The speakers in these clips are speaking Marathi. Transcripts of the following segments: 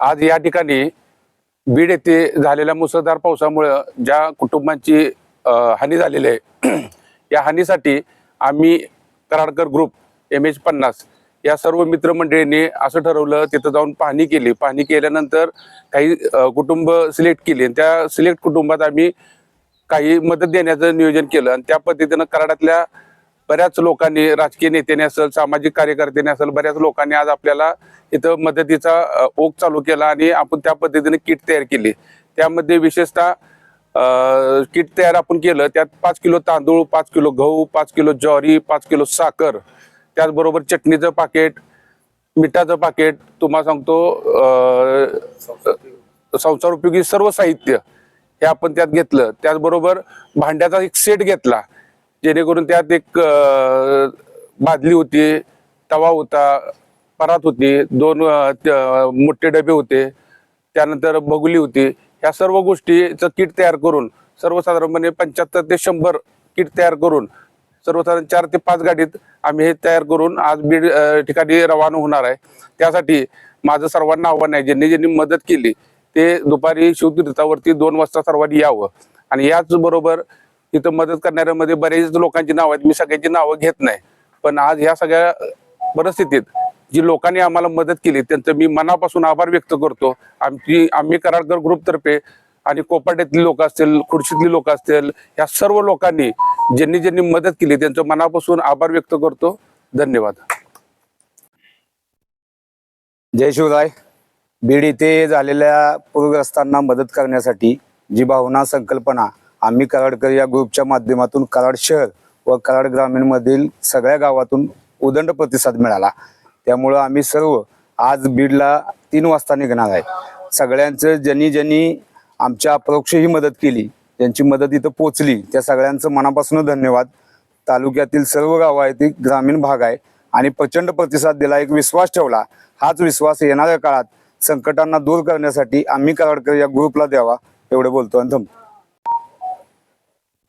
आज या ठिकाणी बीड येथे झालेल्या मुसळधार पावसामुळं ज्या कुटुंबांची हानी झालेली आहे या हानीसाठी आम्ही कराडकर ग्रुप एम एच पन्नास या सर्व मित्रमंडळींनी असं ठरवलं तिथं जाऊन पाहणी केली. पाहणी केल्यानंतर काही कुटुंब सिलेक्ट केली आणि त्या सिलेक्ट कुटुंबात आम्ही काही मदत देण्याचं नियोजन केलं आणि त्या पद्धतीनं कराडातल्या बऱ्याच लोकांनी राजकीय नेत्याने असेल सामाजिक कार्यकर्त्याने असेल बऱ्याच लोकांनी आज आपल्याला इथं मदतीचा ओघ चालू केला आणि आपण त्या पद्धतीने किट तयार केली. त्यामध्ये विशेषतः किट तयार आपण केलं त्यात पाच किलो तांदूळ पाच किलो गहू पाच किलो ज्वारी पाच किलो साखर त्याचबरोबर चटणीचं पाकिट मिठाचं पाकिट तुम्हाला सांगतो संसार उपयोगी सर्व साहित्य हे आपण त्यात घेतलं. त्याचबरोबर भांड्याचा एक सेट घेतला. जेणेकरून त्यात एक बादली होती तवा होता परात होती दोन मोठे डबे होते त्यानंतर बगुली होती. ह्या सर्व गोष्टीचं किट तयार करून सर्वसाधारणपणे पंच्याहत्तर ते शंभर किट तयार करून सर्वसाधारण चार ते पाच गाडीत आम्ही हे तयार करून आज बीड ठिकाणी रवाना होणार आहे. त्यासाठी माझं सर्वांना आव्हान आहे ज्यांनी ज्यांनी मदत केली ते दुपारी शिवतीर्थावरती दोन वाजता सर्वांनी यावं. आणि याचबरोबर इथं मदत करणाऱ्यामध्ये बरेच लोकांची नावं आहेत. मी सगळ्यांची नावं घेत नाही. पण आज ह्या सगळ्या परिस्थितीत जी लोकांनी आम्हाला मदत केली त्यांचं मी मनापासून आभार व्यक्त करतो. आमची आम्ही कराडकर ग्रुपतर्फे आणि कोपाट्यातली लोक असतील खुर्शीतली लोक असतील या सर्व लोकांनी ज्यांनी ज्यांनी मदत केली त्यांचं मनापासून आभार व्यक्त करतो. धन्यवाद. जय शिवराय. बीड इथे झालेल्या पूरग्रस्तांना मदत करण्यासाठी जी भावना संकल्पना आम्ही कराडकर या ग्रुपच्या माध्यमातून कराड शहर व कराड ग्रामीणमधील सगळ्या गावातून उदंड प्रतिसाद मिळाला. त्यामुळं आम्ही सर्व आज बीडला तीन वाजता निघणार आहे. सगळ्यांचं ज्यांनी ज्यांनी आमच्या अप्रोक्ष ही मदत केली ज्यांची मदत इथं पोचली त्या सगळ्यांचं मनापासून धन्यवाद. तालुक्यातील सर्व गावं आहेत ती ग्रामीण भाग आहे आणि प्रचंड प्रतिसाद दिला एक विश्वास ठेवला. हाच विश्वास येणाऱ्या काळात संकटांना दूर करण्यासाठी आम्ही कराडकर या ग्रुपला द्यावा एवढं बोलतो आणि थांबतो.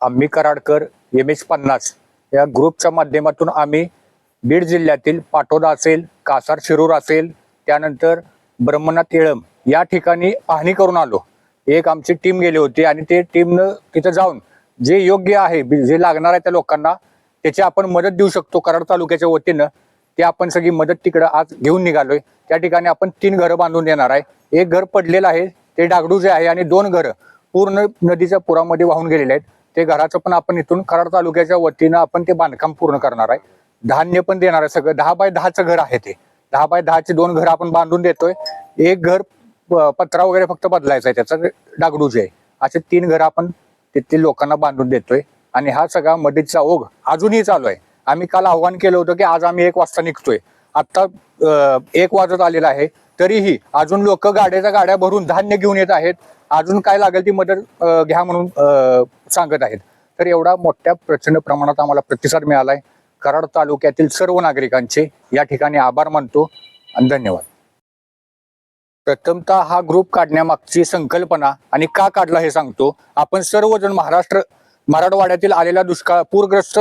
आम्ही कराडकर एम एच पन्नास या ग्रुपच्या माध्यमातून आम्ही बीड जिल्ह्यातील पाटोदा असेल कासार शिरूर असेल त्यानंतर ब्रह्मनाथ येळम या ठिकाणी पाहणी करून आलो. एक आमची टीम गेली होती आणि ते टीमनं तिथं जाऊन जे योग्य आहे जे लागणार आहे त्या लोकांना त्याची आपण मदत देऊ शकतो कराड तालुक्याच्या वतीनं. ते आपण सगळी मदत तिकडं आज घेऊन निघालोय. त्या ठिकाणी आपण तीन घरं बांधून देणार आहे. एक घर पडलेलं आहे ते डागडू जे आहे आणि दोन घरं पूर्ण नदीच्या पुरामध्ये वाहून गेलेले आहेत. ते घराचं पण आपण इथून कराड तालुक्याच्या वतीनं आपण ते बांधकाम पूर्ण करणार आहे. धान्य पण देणार आहे सगळं. दहा बाय दहाचं घर आहे ते. दहा बाय दहाचे दोन घर आपण बांधून देतोय. एक घर प- पत्रा वगैरे फक्त बदलायचा आहे. त्याचं डागडूज आहे. असे तीन घर आपण तिथे लोकांना बांधून देतोय. आणि हा सगळा मदतीचा ओघ अजूनही चालू आहे. आम्ही काल आव्हान केलं होतं की आज आम्ही एक वाजता निघतोय. आत्ता एक वाजत आलेला आहे. तरीही अजून लोक गाड्याच्या गाड्या भरून धान्य घेऊन येत आहेत. अजून काय लागेल ती मदत घ्या म्हणून अं, सांगत आहेत. तर एवढा मोठ्या प्रचंड प्रमाणात आम्हाला प्रतिसाद मिळालाय. कराड तालुक्यातील सर्व नागरिकांचे या ठिकाणी आभार मानतो आणि धन्यवाद. प्रथमतः हा ग्रुप काढण्यामागची संकल्पना आणि का काढला हे सांगतो. आपण सर्वजण महाराष्ट्र मराठवाड्यातील आलेल्या दुष्काळ पूरग्रस्त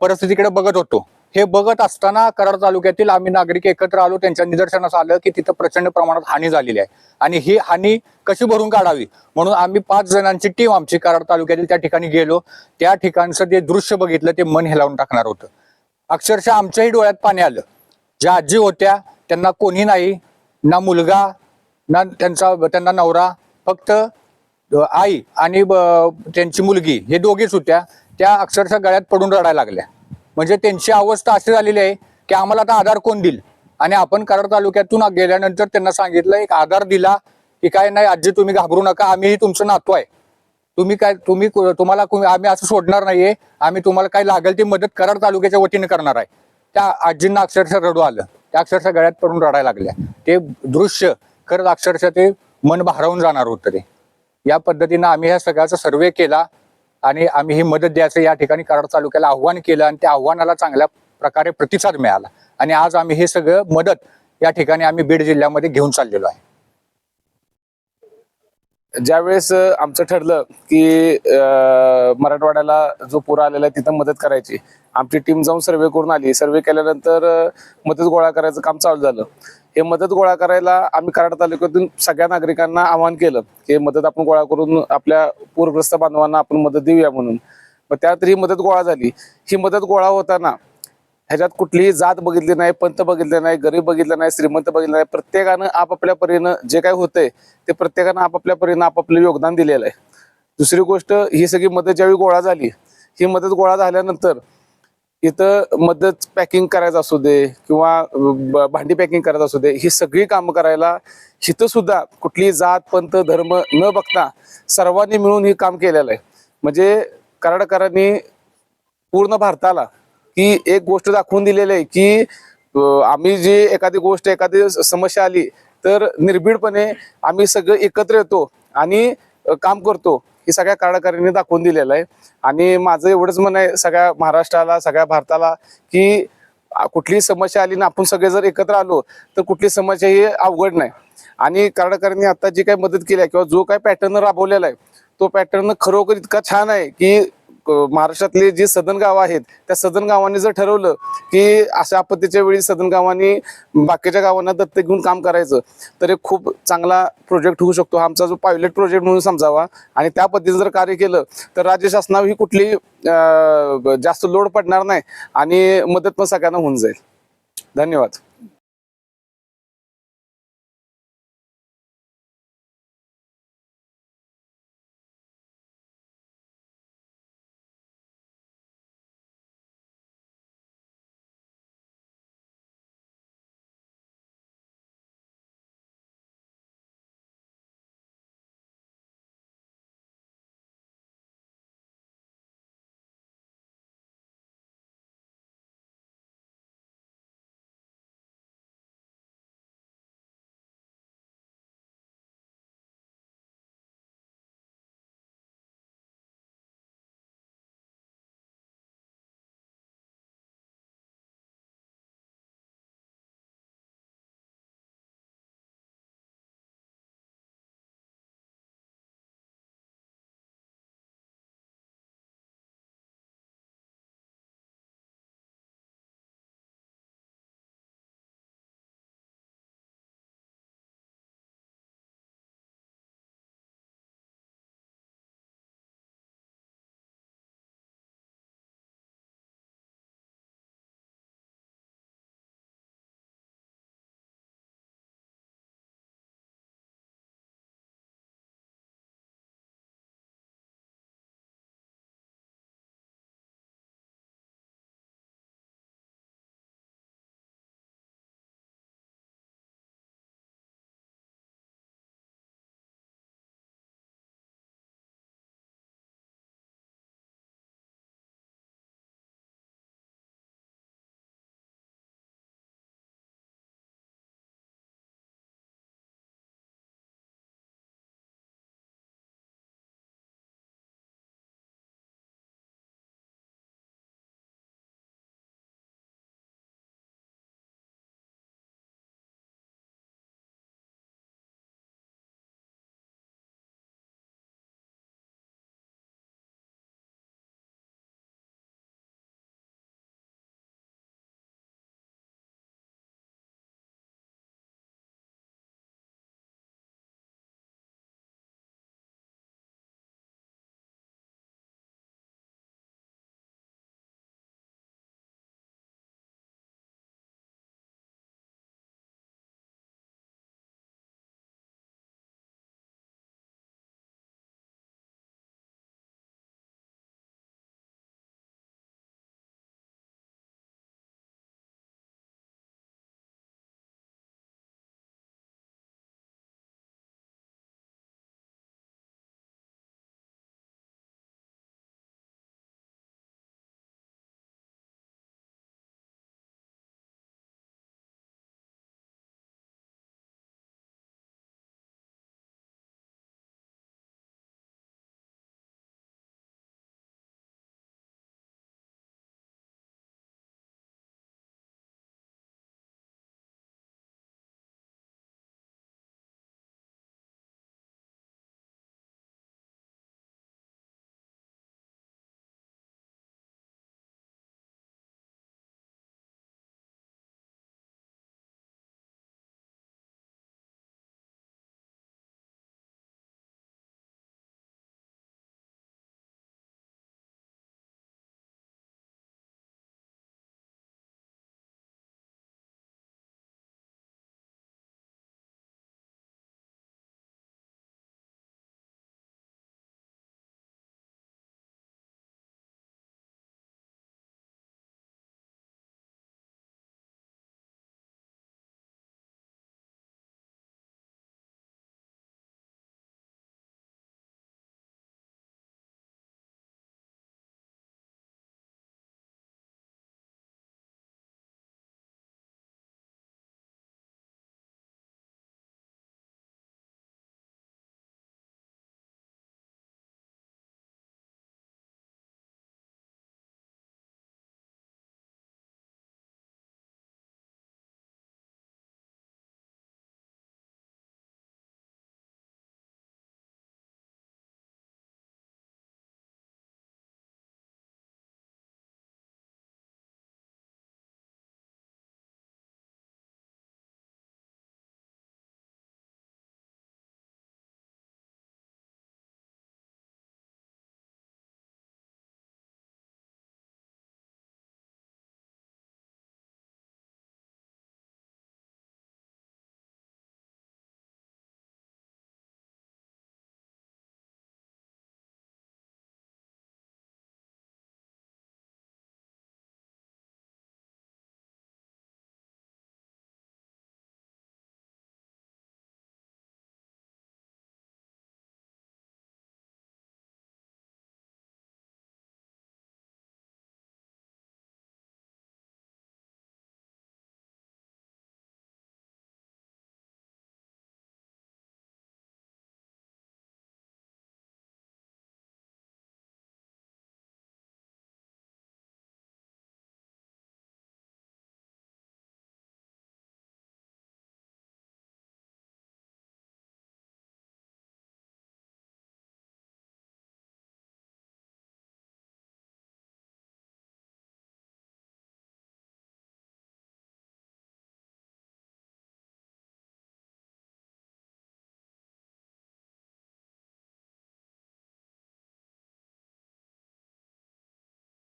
परिस्थितीकडे बघत होतो. हे बघत असताना कराड तालुक्यातील आम्ही नागरिक एकत्र आलो. त्यांच्या निदर्शनास आलं की तिथं प्रचंड प्रमाणात हानी झालेली आहे. आणि ही हानी कशी भरून काढावी? म्हणून आम्ही पाच जणांची टीम आमची कराड तालुक्यातील त्या ठिकाणी गेलो. त्या ठिकाणचं जे दृश्य बघितलं ते मन हेलावून टाकणार होतं. अक्षरशः आमच्याही डोळ्यात पाणी आलं. ज्या आजी होत्या त्यांना कोणी नाही ना मुलगा ना त्यांचा त्यांना नवरा फक्त आई आणि ब- त्यांची मुलगी हे दोघीच होत्या. त्या अक्षरशः गळ्यात पडून रडायला लागल्या. म्हणजे त्यांची अवस्था अशी झालेली आहे की आम्हाला आता आधार कोण देईल? आणि आपण कराड तालुक्यातून गेल्यानंतर त्यांना सांगितलं एक आधार दिला की काय नाही आजी तुम्ही घाबरू नका आम्हीही तुमचं नातू आहे. तुम्ही काय तुम्ही तुम्हाला आम्ही असं सोडणार नाहीये आम्ही तुम्हाला काय लागेल ती मदत कराड तालुक्याच्या वतीने करणार आहे. त्या आजींना अक्षरशः रडू आलं. त्या अक्षरशः गळ्यात पडून रडायला लागल्या. ते दृश्य खरंच अक्षरशः ते मन भारावून जाणार होतं ते. या पद्धतीनं आम्ही ह्या सगळ्याचा सर्वे केला. आणि आम्ही ही मदत द्यायचं या ठिकाणी कराड तालुक्याला आव्हान केलं आणि त्या आव्हानाला चांगल्या प्रकारे प्रतिसाद मिळाला. आणि आज आम्ही हे सगळं मदत या ठिकाणी आम्ही बीड जिल्ह्यामध्ये घेऊन चाललेलो आहे. ज्यावेळेस आमचं ठरलं की मराठवाड्याला जो पूर आलेला आहे तिथं मदत करायची. आमची टीम जाऊन सर्वे करून आली. सर्वे केल्यानंतर मदत गोळा करायचं काम चालू झालं. हे मदत गोळा करायला आम्ही कराड तालुक्यातून सगळ्या नागरिकांना आवाहन केलं की मदत आपण गोळा करून आपल्या पूरग्रस्त बांधवांना आपण मदत देऊया म्हणून. मग त्यात ही मदत गोळा झाली. ही मदत गोळा होताना ह्याच्यात कुठलीही जात बघितली नाही पंत बघितले नाही गरीब बघितलं नाही श्रीमंत बघितलं नाही. प्रत्येकानं आपापल्या परीनं जे काय होतंय ते प्रत्येकानं आपापल्या परीनं आपापलं योगदान दिलेलं आहे. दुसरी गोष्ट ही सगळी मदत ज्यावेळी गोळा झाली ही मदत गोळा झाल्यानंतर इथं मदत पॅकिंग करायचं असू दे किंवा ब- भांडी पॅकिंग करायचं असू दे ही सगळी कामं करायला इथं सुद्धा कुठली जात पंत धर्म न बघता सर्वांनी मिळून हे काम केलेलं आहे. म्हणजे कराडकरांनी पूर्ण भारताला की एक गोष्ट दाखवून दिलेली आहे की आम्ही जी एखादी गोष्ट एखादी समस्या आली तर निर्भीडपणे आम्ही सगळं एकत्र येतो आणि काम करतो. हे सगळ्या कराडकऱ्यांनी दाखवून दिलेलं आहे. आणि माझं एवढंच म्हणणं आहे सगळ्या महाराष्ट्राला सगळ्या भारताला की कुठली कुठलीही समस्या आली ना आपण सगळे जर एकत्र आलो तर कुठली समस्या ही अवघड नाही. आणि कराडकरांनी आता जी काही मदत केली आहे किंवा जो काही पॅटर्न राबवलेला आहे तो पॅटर्न खरोखर इतका छान आहे की महाराष्ट्रातली जी सदन गावं आहेत त्या सदन गावांनी जर ठरवलं की अशा आपत्तीच्या वेळी सदन गावांनी बाकीच्या गावांना दत्तक घेऊन काम करायचं तर एक खूप चांगला प्रोजेक्ट होऊ शकतो. हा आमचा जो पायलट प्रोजेक्ट म्हणून समजावा आणि त्या पद्धतीने जर कार्य केलं तर राज्य शासनावर ही कुठली जास्त लोड पडणार नाही आणि मदत पण सगळ्यांना होऊन जाईल. धन्यवाद.